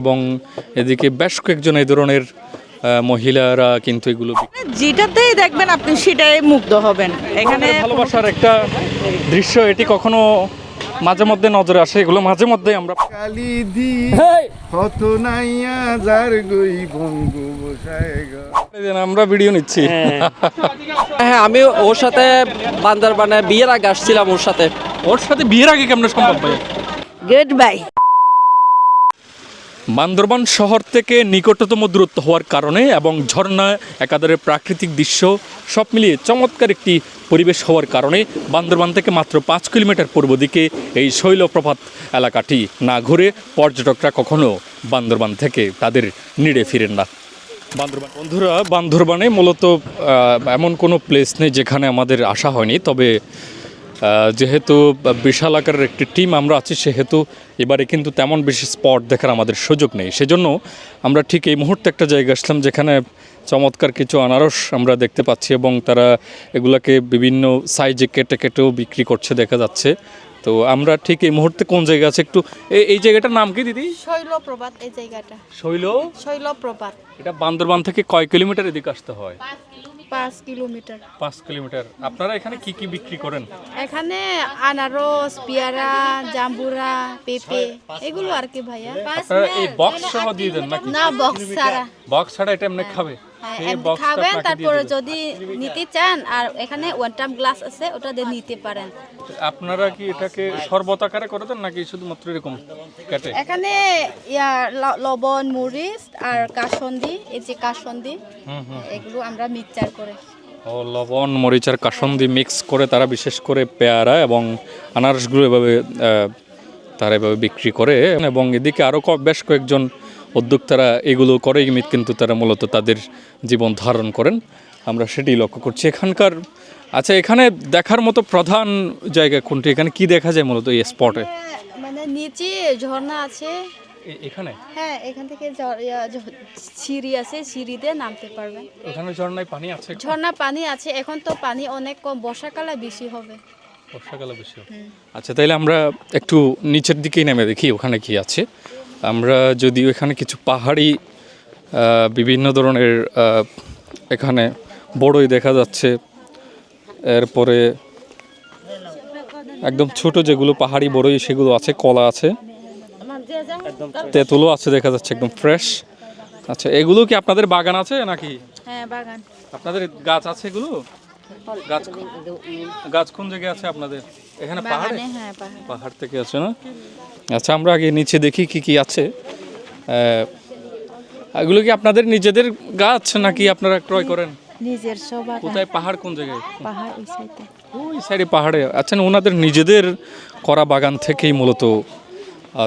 এবং এদিকে বেশ কয়েকজন এই ধরনের মহিলারা কিন্তু এগুলো বিক্রি- যেটাতেই দেখবেন আপনি সেটাই মুগ্ধ হবেন। এখানে ভালোবাসার একটা দৃশ্য এটি কখনো মাঝে মধ্যে নজরে আসে এগুলো মাঝে মধ্যে আমরা কালি দি হত নাইয়া যার গই বঙ্গু বসায় আমরা ভিডিও নিচ্ছি। হ্যাঁ। আমি ওর সাথে বান্দারবানে বিয়ের আগে আসছিলাম ওর সাথে। ওর সাথে বিয়ের আগে কেমন সম্ভব ভাই? গুড বাই বান্দরবান শহর থেকে নিকটতম দূরত্ব হওয়ার কারণে এবং ঝর্ণা একাধারে প্রাকৃতিক দৃশ্য সব মিলিয়ে চমৎকার একটি পরিবেশ হওয়ার কারণে বান্দরবান থেকে মাত্র পাঁচ কিলোমিটার পূর্ব দিকে এই শৈলপ্রপাত এলাকাটি না ঘুরে পর্যটকরা কখনো বান্দরবান থেকে তাদের নিড়ে ফিরেন না। বান্দরবান বন্ধুরা, বান্দরবানে মূলত এমন কোনো প্লেস নেই যেখানে আমাদের আসা হয়নি, তবে যেহেতু বিশাল আকারের একটি টিম আমরা আছি সেহেতু এবারে কিন্তু তেমন বেশি স্পট দেখার আমাদের সুযোগ নেই। সেজন্য আমরা ঠিক এই মুহূর্তে একটা জায়গা আসলাম যেখানে চমৎকার কিছু আনারস আমরা দেখতে পাচ্ছি এবং তারা এগুলাকে বিভিন্ন সাইজে কেটে কেটেও বিক্রি করছে দেখা যাচ্ছে। তো আমরা ঠিক এই মুহূর্তে কোন জায়গা আছে? একটু এই- এই জায়গাটার নাম কি দিদি? শৈলপ্রপাত এই জায়গাটা। শৈল? শৈলপ্রপাত। এটা বান্দরবান থেকে কয় কিলোমিটার এদিকে আসতে হয়? পাঁচ কিলোমিটার। পাঁচ কিলোমিটার। আপনারা এখানে কি কি বিক্রি করেন? এখানে আনারস পেয়ারা জাম্বুরা পেঁপে এগুলো আর কি ভাইয়া। আপনারা এই বক্স সহ দিয়ে দেন নাকি? না বক্স ছাড়া। বক্স ছাড়া এটা এমনি খাবে? হ্যাঁ, খাবেন তারপরে যদি নিতে চান আর এখানে ওয়ান টাইম গ্লাস আছে ওটা দিয়ে নিতে পারেন। আপনারা কি এটাকে শরবত আকারে করে দেন নাকি শুধুমাত্র এরকম কেটে? এখানে ইয়া লবণ মরিচ আর কাসন্দি এই যে কাসন্দি এগুলো আমরা মিক্সচার করে। ও লবণ মরিচ আর কাসন্দি মিক্স করে তারা বিশেষ করে পেয়ারা এবং আনারসগুলো এভাবে তারা এভাবে বিক্রি করে এবং এদিকে আরও বেশ কয়েকজন উদ্যোক্তারা এগুলো করে কিন্তু তারা মূলত তাদের জীবন ধারণ করেন। আমরা সেটি লক্ষ্য করছি। এখানকার আচ্ছা এখানে দেখার মতো প্রধান জায়গা কোনটি? এখানে কি দেখা যায় মূলত এই স্পটে মানে নিচে ঝর্ণা আছে। এখানে? হ্যাঁ এখান থেকে সিঁড়ি আছে সিঁড়ি দিয়ে নামতে পারবেন। এখানে ঝর্ণায় পানি আছে? ঝর্ণা পানি আছে এখন তো পানি অনেক কম বর্ষাকালে বেশি হবে। বর্ষাকালে বেশি হয়। আচ্ছা তাইলে আমরা একটু নিচের দিকেই নেমে দেখি ওখানে কি আছে। আমরা যদিও এখানে কিছু পাহাড়ি বিভিন্ন ধরনের এখানে বড়ই দেখা যাচ্ছে। এরপরে একদম ছোট যেগুলো পাহাড়ি বড়ই সেগুলো আছে কলা আছে। তেঁতুলও আছে দেখা যাচ্ছে একদম ফ্রেশ আচ্ছা এগুলো কি আপনাদের বাগান আছে নাকি? হ্যাঁ বাগান। আপনাদের গাছ আছে এগুলো? গাছ গাছ কোন জায়গায় আছে আপনাদের? এখানে পাহাড়ে? হ্যাঁ পাহাড়। থেকে আছে না? আচ্ছা আমরা আগে নিচে দেখি কি কি আছে। এগুলো কি আপনাদের নিজেদের গাছ নাকি আপনারা ক্রয় করেন? নিজের সব কোথায় পাহাড় কোন জায়গায়? পাহাড় ওই সাইডে। ওই সাইডে পাহাড়ে। আচ্ছা না, ওনাদের নিজেদের করা বাগান থেকেই মূলত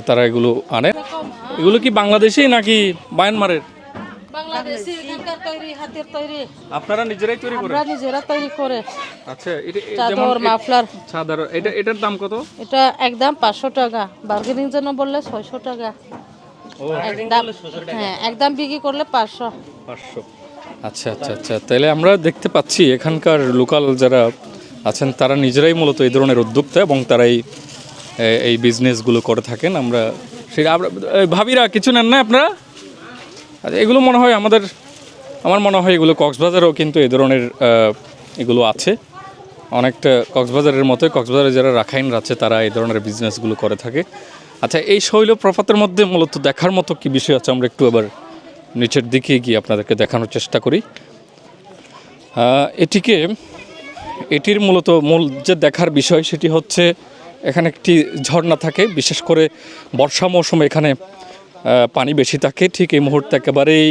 তারা এগুলো আনে। এগুলো কি বাংলাদেশেই নাকি বায়ানমারের বাংলাদেশি এখানকার তৈরি হাতের তৈরি। আপনারা নিজেরাই তৈরি করেন আমরা নিজেরা তৈরি করে। আচ্ছা এটা চাদর মাফলার। চাদর এটা এটার দাম কত? এটা একদম পাঁচশো টাকা। বার্গেনিং জন্য বললে ছয়শো টাকা। একদম হ্যাঁ একদম বিক্রি করলে পাঁচশো। পাঁচশো। আচ্ছা আচ্ছা আচ্ছা। তাহলে আমরা দেখতে পাচ্ছি এখানকার লোকাল যারা আছেন তারা নিজেরাই মূলত এই ধরনের উদ্যোক্তা এবং তারাই এই বিজনেসগুলো করে থাকেন। আমরা সেই ভাবিরা কিছু নেন না আপনারা? আচ্ছা এগুলো মনে হয় আমাদের, আমার মনে হয় এগুলো কক্সবাজারেও কিন্তু এ ধরনের এগুলো আছে। অনেকটা কক্সবাজারের মতোই, কক্সবাজারে যারা রাখাইনরা আছে, তারা এই ধরনের বিজনেসগুলো করে থাকে। আচ্ছা এই শৈল প্রপাতের মধ্যে মূলত দেখার মতো কি বিষয় আছে? আমরা একটু এবার নিচের দিকে গিয়ে আপনাদেরকে দেখানোর চেষ্টা করি। এটিকে, এটির মূলত মূল যে দেখার বিষয়, সেটি হচ্ছে এখানে একটি ঝর্ণা থাকে। বিশেষ করে বর্ষা মৌসুমে এখানে পানি বেশি থাকে, ঠিক এই মুহূর্তে একেবারেই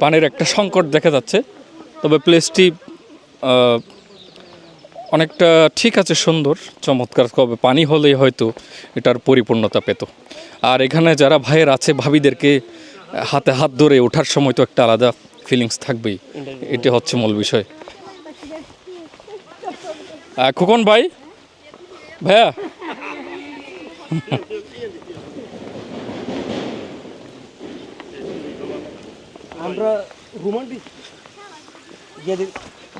পানির একটা সংকট দেখা যাচ্ছে। তবে প্লেসটি অনেকটা ঠিক আছে, সুন্দর, চমৎকার। কবে পানি হলেই হয়তো এটার পরিপূর্ণতা পেত। আর এখানে যারা ভাইয়ের আছে, ভাবিদেরকে হাতে হাত ধরে ওঠার সময় তো একটা আলাদা ফিলিংস থাকবেই। এটি হচ্ছে মূল বিষয়। খোকন ভাই? ভাইয়া? আমরা রোমান্টিক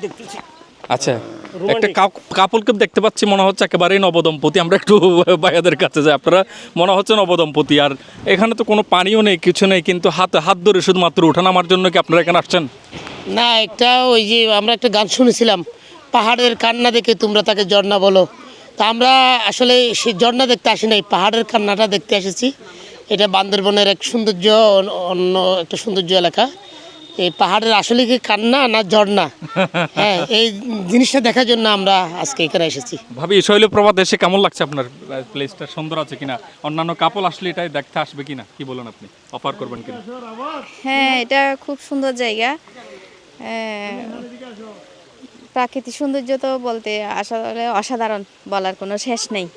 দেখতেছি। আচ্ছা একটা কাপলকে দেখতে পাচ্ছি মনে হচ্ছে একেবারেই নবদম্পতি। আমরা একটু ভাইয়াদের কাছে যাই আপনারা মনে হচ্ছে নবদম্পতি। আর এখানে তো কোনো পানিও নেই কিছু নেই কিন্তু হাত হাত ধরে শুধুমাত্র উঠানামার জন্য কি আপনারা এখানে আসছেন? না একটা ওই যে আমরা একটা গান শুনেছিলাম পাহাড়ের কান্না দেখে তোমরা তাকে ঝর্ণা বলো। তা আমরা আসলে সেই ঝর্ণা দেখতে আসি নাই পাহাড়ের কান্নাটা দেখতে এসেছি। এটা বান্দরবনের এক সৌন্দর্য অন- অন্য একটা সৌন্দর্য এলাকা। এই পাহাড়ের আসলে কি কান্না না ঝর্ণা? হ্যাঁ এই জিনিসটা দেখার জন্য আমরা আজকে এখানে এসেছি। ভাবি শৈলপ্রপাত এসে কেমন লাগছে আপনার প্লেসটা সুন্দর আছে কিনা? অন্যান্য কাপল আসলে এটাই দেখতে আসবে কিনা? কি বলেন আপনি? অফার করবেন কিনা? হ্যাঁ এটা খুব সুন্দর জায়গা। আহ, প্রাকৃতিক সৌন্দর্য তো বলতে আসলে অসাধারণ বলার কোনো শেষ নেই।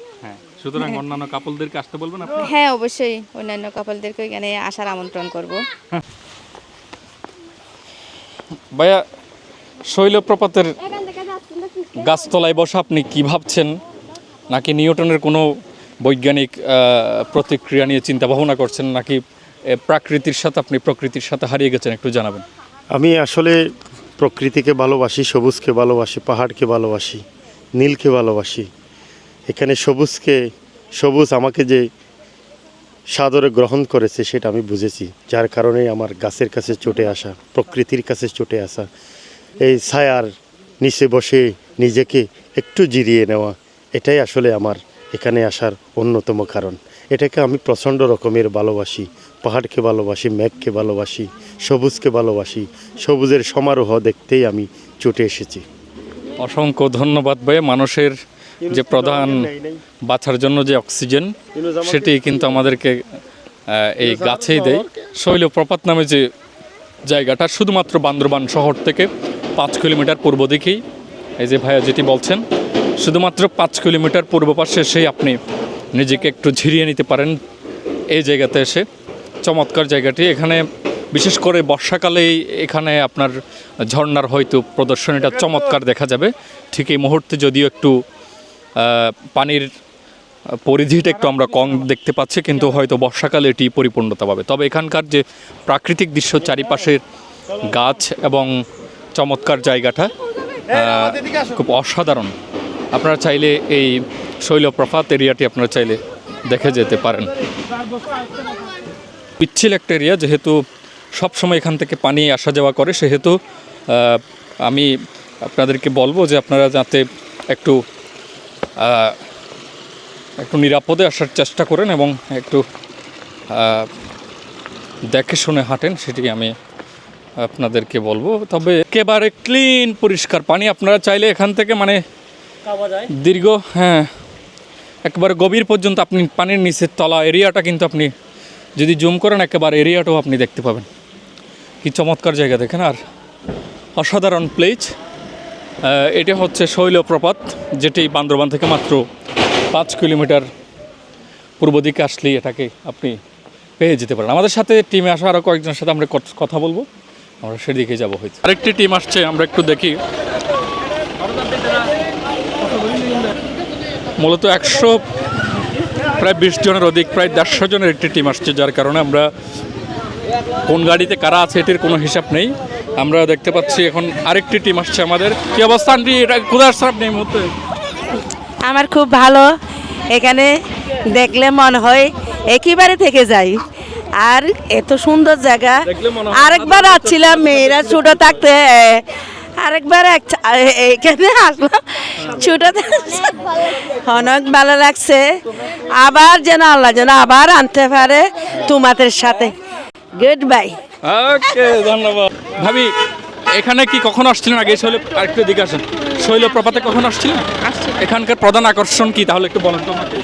সুতরাং অন্যান্য কাপলদেরকে আসতে বলবেন আপনি? হ্যাঁ অবশ্যই। অন্যান্য কাপলদেরকে এখানে আসার আমন্ত্রণ করব। ভাইয়া শৈলপ্রপাতের গাছতলায় বসে আপনি কি ভাবছেন? নাকি নিউটনের কোনো বৈজ্ঞানিক প্রতিক্রিয়া নিয়ে চিন্তা ভাবনা করছেন? নাকি প্রাকৃতির সাথে আপনি প্রকৃতির সাথে হারিয়ে গেছেন? একটু জানাবেন। আমি আসলে প্রকৃতিকে ভালোবাসি সবুজকে ভালোবাসি পাহাড়কে ভালোবাসি নীলকে ভালোবাসি। এখানে সবুজকে, সবুজ আমাকে যে সাদরে গ্রহণ করেছে সেটা আমি বুঝেছি। যার কারণে আমার গাছের কাছে চটে আসা, প্রকৃতির কাছে চটে আসা, এই ছায়ার নিচে বসে নিজেকে একটু জিরিয়ে নেওয়া, এটাই আসলে আমার এখানে আসার অন্যতম কারণ। এটাকে আমি প্রচণ্ড রকমের ভালোবাসি। পাহাড়কে ভালোবাসি, মেঘকে ভালোবাসি, সবুজকে ভালোবাসি। সবুজের সমারোহ দেখতেই আমি ছুটে এসেছি। অসংখ্য ধন্যবাদ ভাই মানুষের যে প্রধান বাঁচার জন্য যে অক্সিজেন, সেটি কিন্তু আমাদেরকে এই গাছেই দেয়। শৈলপ্রপাত নামে যে জায়গাটা, শুধুমাত্র বান্দরবান শহর থেকে পাঁচ কিলোমিটার পূর্ব দিকেই। এই যে ভাইয়া যেটি বলছেন, শুধুমাত্র পাঁচ কিলোমিটার পূর্ব পাশে এসেই আপনি নিজেকে একটু ঝিরিয়ে নিতে পারেন এই জায়গাতে এসে। চমৎকার জায়গাটি। এখানে বিশেষ করে বর্ষাকালেই এখানে আপনার ঝর্নার হয়তো প্রদর্শনীটা চমৎকার দেখা যাবে। ঠিক এই মুহূর্তে যদিও একটু পানির পরিধিটা একটু আমরা কম দেখতে পাচ্ছি কিন্তু হয়তো বর্ষাকালে এটি পরিপূর্ণতা পাবে। তবে এখানকার যে প্রাকৃতিক দৃশ্য চারিপাশের গাছ এবং চমৎকার জায়গাটা খুব অসাধারণ। আপনারা চাইলে এই শৈলপ্রপাত এরিয়াটি আপনারা চাইলে দেখে যেতে পারেন। পিচ্ছিল একটা এরিয়া যেহেতু সবসময় এখান থেকে পানি আসা যাওয়া করে সেহেতু আমি আপনাদেরকে বলব যে আপনারা যাতে একটু একটু নিরাপদে আসার চেষ্টা করেন এবং একটু দেখে শুনে হাঁটেন সেটি আমি আপনাদেরকে বলব। তবে একেবারে ক্লিন পরিষ্কার পানি আপনারা চাইলে এখান থেকে মানে দীর্ঘ হ্যাঁ একেবারে গভীর পর্যন্ত আপনি পানির নিচের তলা এরিয়াটা কিন্তু আপনি যদি জুম করেন একেবারে এরিয়াটাও আপনি দেখতে পাবেন। কি চমৎকার জায়গা দেখেন আর অসাধারণ প্লেস এটা হচ্ছে শৈলপ্রপাত, যেটি বান্দরবান থেকে মাত্র পাঁচ কিলোমিটার পূর্ব দিকে আসলেই এটাকে আপনি পেয়ে যেতে পারেন। আমাদের সাথে টিমে আসা আরও কয়েকজনের সাথে আমরা কথা বলব। আমরা সেদিকে যাব হয়তো। আরেকটি টিম আসছে, আমরা একটু দেখি। মূলত একশো প্রায় বিশ জনের অধিক, প্রায় দেড়শো জনের একটি টিম আসছে, যার কারণে আমরা কোন গাড়িতে কারা আছে এটির কোনো হিসাব নেই। আমরা দেখতে পাচ্ছি এখন আরেকটি টিম আসছে আমাদের। কি অবস্থা আন্টি? এটা কোথায় আসছে আপনি এই মুহূর্তে? আমার খুব ভালো। এখানে দেখলে মনে হয় একেবারে থেকে যাই। আর এত সুন্দর জায়গা। আরেকবার আসছিলাম মেয়েরা ছোট থাকতে আরেকবার এখানে আসলাম। ছোট অনেক ভালো লাগছে। আবার যেন আল্লাহ যেন আবার আনতে পারে তোমাদের সাথে। গুড বাই ওকে ধন্যবাদ। ভাবি এখানে কি কখন আসছিলেন? আগে শৈল আরেকটু দিকে আসেন। শৈলপ্রপাতে কখন আসছিলেন? এখানকার প্রধান আকর্ষণ কি? তাহলে একটু বলেন তো আমাকে।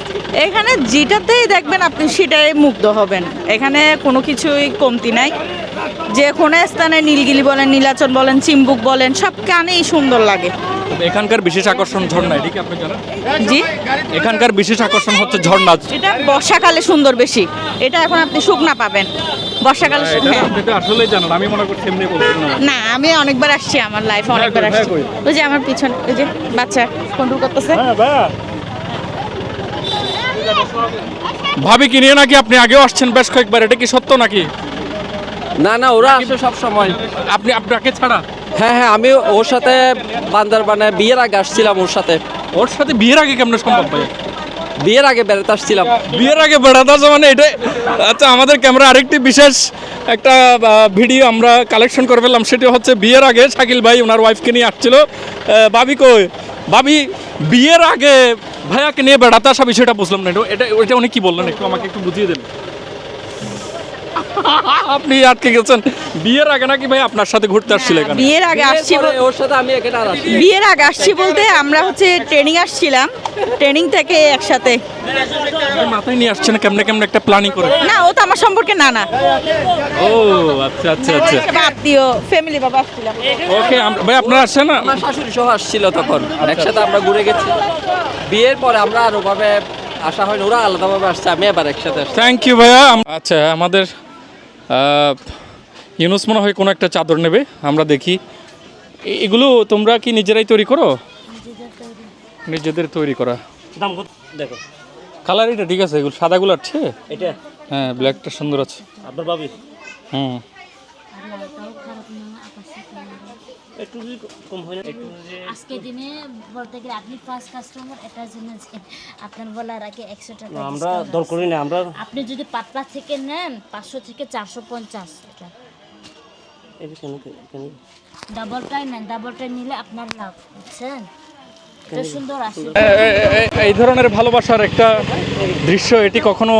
এখানে যেটাতেই দেখবেন আপনি সেটাই মুগ্ধ হবেন। এখানে কোনো কিছুই কমতি নাই। যে কোনো স্থানে নীলগিলি বলেন নীলাচল বলেন চিম্বুক বলেন সব কানেই সুন্দর লাগে। এখানকার বিশেষ আকর্ষণ ঝর্ণা এটি কি আপনি জানেন? জি। এখানকার বিশেষ আকর্ষণ হচ্ছে ঝর্ণা। এটা বর্ষাকালে সুন্দর বেশি। এটা এখন আপনি শুকনা পাবেন। বর্ষাকালে আপনি তো আসলেই জানেন আমি মনে করছি এমনি বলছেন না। না আমি অনেকবার আসছি আমার লাইফে অনেকবার হ্যাঁ, আসছি। ওই যে আমার পিছন ওই যে বাচ্চা কন্ট্রোল করতেছে। ভাবি কি নিয়ে নাকি আপনি আগেও আসছেন বেশ কয়েকবার এটা কি সত্য নাকি? না না ওরা আসে সব সময় আপনি আপনাকে ছাড়া? হ্যাঁ হ্যাঁ আমি ওর সাথে বান্দরবানে বিয়ের আগে আসছিলাম ওর সাথে। ওর সাথে বিয়ের আগে কেমন সম্ভব ভাই? বিয়ের আগে বেড়াতে আসছিলাম। বিয়ের আগে বেড়াতে আসা মানে এটা আচ্ছা আমাদের ক্যামেরা আরেকটি বিশেষ একটা ভিডিও আমরা কালেকশন করে ফেললাম সেটি হচ্ছে বিয়ের আগে শাকিল ভাই ওনার ওয়াইফকে নিয়ে আসছিল। বাবি কই? বাবি বিয়ের আগে ভাইয়াকে নিয়ে বেড়াতে আসা বিষয়টা বুঝলাম না। এটা এটা ওইটা উনি কি বললেন? একটু আমাকে একটু বুঝিয়ে দেন। আপনি আটকে গেছেন। বিয়ের আগে নাকি ভাই আপনার সাথে ঘুরতে আসছিল এখানে? বিয়ের আগে আসছি বল- ওর সাথে আমি এখানে আর আসি বিয়ের আগে আসছি বলতে আমরা হচ্ছে ট্রেনিং আসছিলাম। ট্রেনিং থেকে একসাথে। মাথায় নিয়ে আসছেন কেমনে কেমনে একটা প্ল্যানিং করে? না ও তো আমার সম্পর্কে না না। ও আচ্ছা আচ্ছা আচ্ছা। হিসেবে আত্মীয় ফ্যামিলি বাবা আসছিলাম ওকে ভাই আপনারা আসছেন না? আমার শাশুড়ি সহ আসছিল তখন। একসাথে আমরা ঘুরে গেছি। বিয়ের পরে আমরা আর ওভাবে আসা হয়নি ওরা আলাদাভাবে আসছে আমি এবার একসাথে আসছি। থ্যাংক ইউ ভাইয়া। আম- আচ্ছা আমাদের ইউনুস মনে হয় কোনো একটা চাদর নেবে আমরা দেখি। এগুলো তোমরা কি নিজেরাই তৈরি করো? নিজেদের তৈরি করা। দাম দেখো। কালার এটা ঠিক আছে এগুলো সাদাগুলো আছে। এটা? হ্যাঁ ব্ল্যাকটা সুন্দর আছে। আপনার ভাবি হুম। একটু যদি কম হয় না একটু আজকে দিনে বলতে গেলে আপনি ফার্স্ট কাস্টমার এটার জন্য আপনার বলার আগে একশো টাকা আমরা দর করি না আমরা আপনি যদি পাতলা থেকে নেন পাঁচশো থেকে চারশো পঞ্চাশ এটা। ডাবলটাই নেন ডাবলটাই নিলে আপনার লাভ বুঝছেন? এই ধরনের ভালোবাসার একটা দৃশ্য এটি কখনো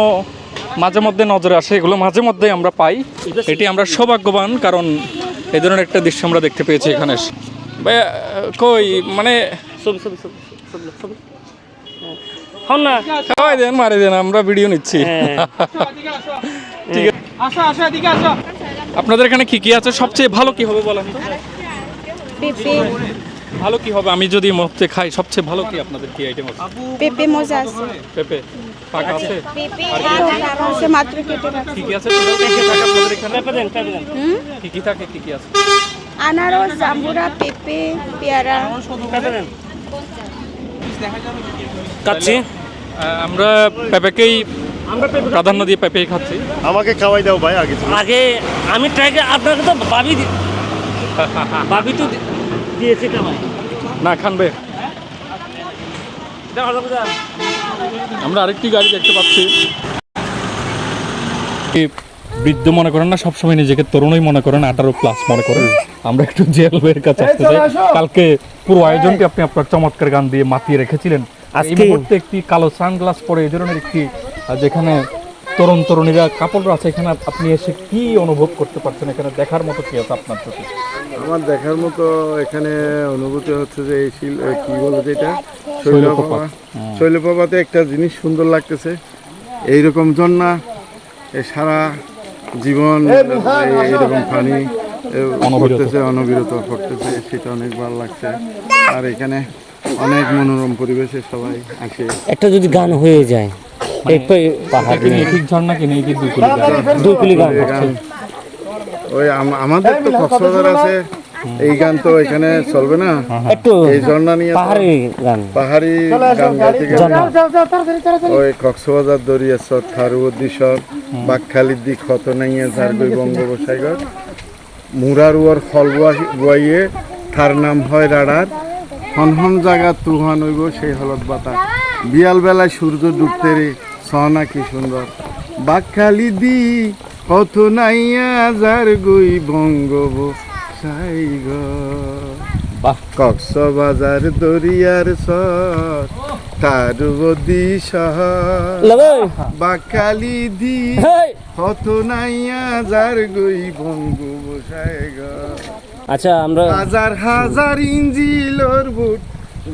মাঝে মধ্যে নজরে আসে এগুলো মাঝে মধ্যে আমরা পাই। এটি আমরা সৌভাগ্যবান কারণ এই ধরনের একটা দৃশ্য আমরা দেখতে পেয়েছি এখানে। ভাইয়া, কই? মানে খাওয়াই দেন মারে দেন আমরা ভিডিও নিচ্ছি। হ্যাঁ। ঠিক আছে। আপনাদের এখানে কি কি আছে? সবচেয়ে ভালো কি হবে বলেন ভালো কি হবে? আমি যদি মুহূর্তে খাই সবচেয়ে ভালো কি আপনাদের কি আইটেম আছে? পেঁপে মজা আছে। পেঁপে? পাকা আছে? পেঁপে আছে। মাত্র কেটে রাখা কি কি আছে আপনাদের এখানে? পেঁপে দেন পেঁপে দেন। কি কি থাকে কি কি আছে? আনারস জাম্বুরা পেঁপে পেয়ারা। পেঁপে দেন। কাচ্ছি আমরা পেঁপেকেই প্রাধান্য দিয়ে পেঁপেই খাচ্ছি। আমাকে খাওয়াই দাও ভাই আগে। আগে আমি ট্রাই আপনাকে তো ভাবি দি- ভাবি তো দি- দিয়েছে না খানবে। আমরা আরেকটি গাড়ি দেখতে পাচ্ছি। বৃদ্ধ মনে করেন না সবসময় নিজেকে তরুণই মনে করেন আঠারো প্লাস মনে করেন। আমরা একটু জেল বের কাছে আসতে চাই। কালকে পুরো আয়োজনটি আপনি আপনার চমৎকার গান দিয়ে মাতিয়ে রেখেছিলেন। এই আজকে- মুহূর্তে একটি কালো সানগ্লাস পরে এই ধরনের একটি যেখানে তরুণ তরুণীরা কাপড়রা আছে এখানে আপনি এসে কি অনুভব করতে পারছেন? এখানে দেখার মতো কি আছে আপনার চোখে আমার দেখার মতো এখানে অনুভূতি হচ্ছে যে এই শিল কি বলে যেটা শৈলপ্রপাত। শৈলপ্রপাত। শৈলপ্রপাতে একটা জিনিস সুন্দর লাগতেছে। এইরকম ঝর্ণা সারা জীবন এই- এইরকম পানি। পড়তেছে অনবিরত পড়তেছে সেটা অনেক ভালো লাগছে। আর এখানে অনেক মনোরম পরিবেশে সবাই আসে। একটা যদি গান হয়ে যায় মানে নিখিক ঝর্ণা কি নেই কি দুই কুলি গান? দুই কুলি গান এই গান ওই আম- আমাদের তো কক্সবাজার আছে। এই গান তো এখানে চলবে না। একটু এই ঝর্ণা নিয়ে পাহাড়ি গান। পাহাড়ি গান গাইতে গেলে। ওই কক্সবাজার দরিয়াচর থারুদ্দিসর বাকখালিদ্দি খতনাইয়া ঝাড়গই বঙ্গোপসাগর। মুরারুয়ার ফল বুয়া- বুয়াইয়ে তার নাম হয় রাডার। হন হন জায়গা তুহান হইব সেই হলত বাতা বিয়াল বেলায় সূর্য ডুবতে রে সহনা কি সুন্দর। বাকখালিদি কত নাইয়া যার গই বঙ্গোপসাগর। বাহ কক্সবাজার দরিয়ার সর শহর লাগো বাকালি দি! হত নাইয়া যার গই বঙ্গোপসাগর। আচ্ছা আমরা হাজার হাজার ইঞ্জিলর বুট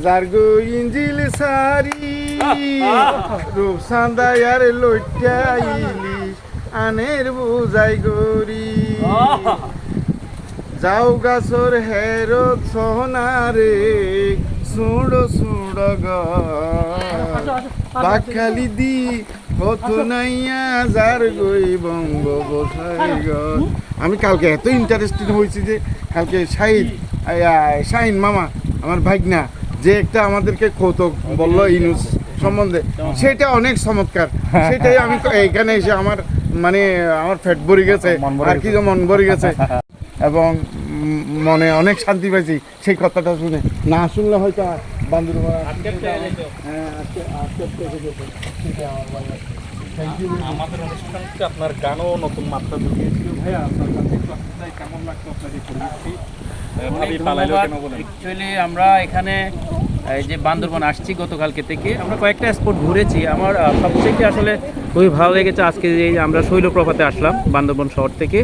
যার গো ইঞ্জিল সারি। রূপসান্দায়ার লইটা ইলিশ আনের বুঝাই গরি যাও গাছর হেরত সোনারে সুড় সুড় বাখালি দি কত নাইয়া যার গই বঙ্গ বসাই আমি কালকে এত ইন্টারেস্টেড হয়েছি যে কালকে শাহিদ শাহিন মামা আমার ভাগনা যে একটা আমাদেরকে কৌতুক বলল ইনুস সম্বন্ধে। সেটা অনেক চমৎকার। সেটাই আমি এখানে এসে আমার মানে আমার ফ্যাট ভরে গেছে মন আর কি যে মন ভরে গেছে এবং মনে অনেক শান্তি পাইছি সেই কথাটা শুনে না শুনলে হয়তো বান্দরবান হ্যাঁ. আমাদের অনুষ্ঠানকে আপনার গানও নতুন মাত্রা ঢুকিয়েছিল ভাইয়া আপনার কাছে কেমন লাগতো পরিবেশটি আমরা এখানে যে বান্দরবন আসছি গতকালকে থেকে। আমরা কয়েকটা স্পট ঘুরেছি। আমার সবথেকে আসলে খুবই ভালো লেগেছে আজকে যে আমরা শৈলপ্রপাতে আসলাম বান্দরবন শহর থেকে।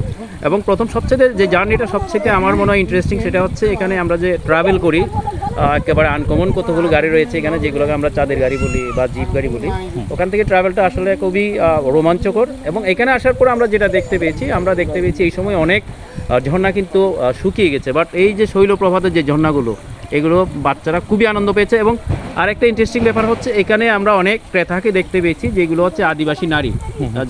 এবং প্রথম সবচেয়ে যে জার্নিটা সবথেকে আমার মনে হয় ইন্টারেস্টিং সেটা হচ্ছে এখানে আমরা যে ট্রাভেল করি একেবারে আনকমন কতগুলো গাড়ি রয়েছে এখানে, যেগুলোকে আমরা চাঁদের গাড়ি বলি বা জিপ গাড়ি বলি। ওখান থেকে ট্রাভেলটা আসলে খুবই রোমাঞ্চকর। এবং এখানে আসার পর আমরা যেটা দেখতে পেয়েছি, আমরা দেখতে পেয়েছি এই সময় অনেক ঝর্ণা কিন্তু শুকিয়ে গেছে। বাট এই যে শৈলপ্রপাতের যে ঝর্ণাগুলো এগুলো বাচ্চারা খুবই আনন্দ পেয়েছে এবং আরেকটা ইন্টারেস্টিং ব্যাপার হচ্ছে এখানে আমরা অনেক ক্রেতাকে দেখতে পেয়েছি যেগুলো হচ্ছে আদিবাসী নারী।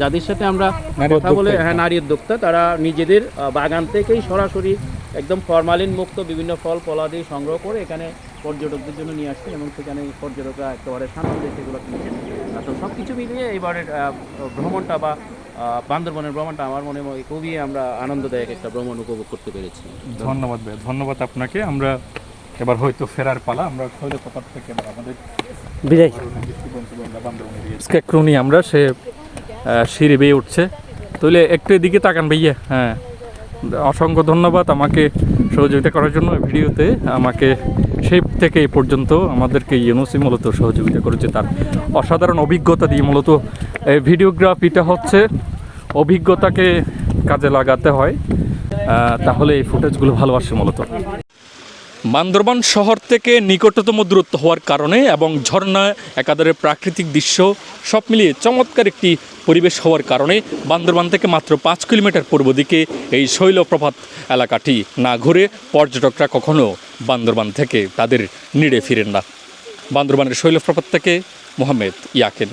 যাদের সাথে আমরা কথা বলে হ্যাঁ নারী উদ্যোক্তা তারা নিজেদের বাগান থেকেই সরাসরি একদম ফরমালিন মুক্ত বিভিন্ন ফল ফলাদি সংগ্রহ করে এখানে পর্যটকদের জন্য নিয়ে আসছেন এবং সেখানে পর্যটকরা একেবারে সানন্দে সেগুলো কিনছেন। তো সব কিছু মিলিয়ে এবারের ভ্রমণটা বা বান্দরবনের ভ্রমণটা আমার মনে হয় খুবই আমরা আনন্দদায়ক একটা ভ্রমণ উপভোগ করতে পেরেছি। ধন্যবাদ ভাই ধন্যবাদ আপনাকে। আমরা এবার হয়তো ফেরার পালা। আমরা শৈল প্রপাত থেকে এবার আমাদের বিদায়। স্কেক্রুনি আমরা সে সিঁড়ি বেয়ে উঠছে। তাহলে একটু এদিকে তাকান ভাইয়া। হ্যাঁ অসংখ্য ধন্যবাদ আমাকে সহযোগিতা করার জন্য ভিডিওতে। আমাকে সেই থেকে এই পর্যন্ত আমাদেরকে ইউনুসি মূলত সহযোগিতা করেছে তার অসাধারণ অভিজ্ঞতা দিয়ে মূলত এই ভিডিওগ্রাফিটা হচ্ছে অভিজ্ঞতাকে কাজে লাগাতে হয়। তাহলে এই ফুটেজগুলো ভালো আসে মূলত। বান্দরবান শহর থেকে নিকটতম দূরত্ব হওয়ার কারণে এবং ঝর্ণা একাধারে প্রাকৃতিক দৃশ্য সব মিলিয়ে চমৎকার একটি পরিবেশ হওয়ার কারণে বান্দরবান থেকে মাত্র পাঁচ কিলোমিটার পূর্ব দিকে এই শৈলপ্রপাত এলাকাটি না ঘুরে পর্যটকরা কখনো বান্দরবান থেকে তাদের নিড়ে ফিরেন না। বান্দরবানের শৈলপ্রপাত থেকে মোহাম্মদ ইয়াকেন।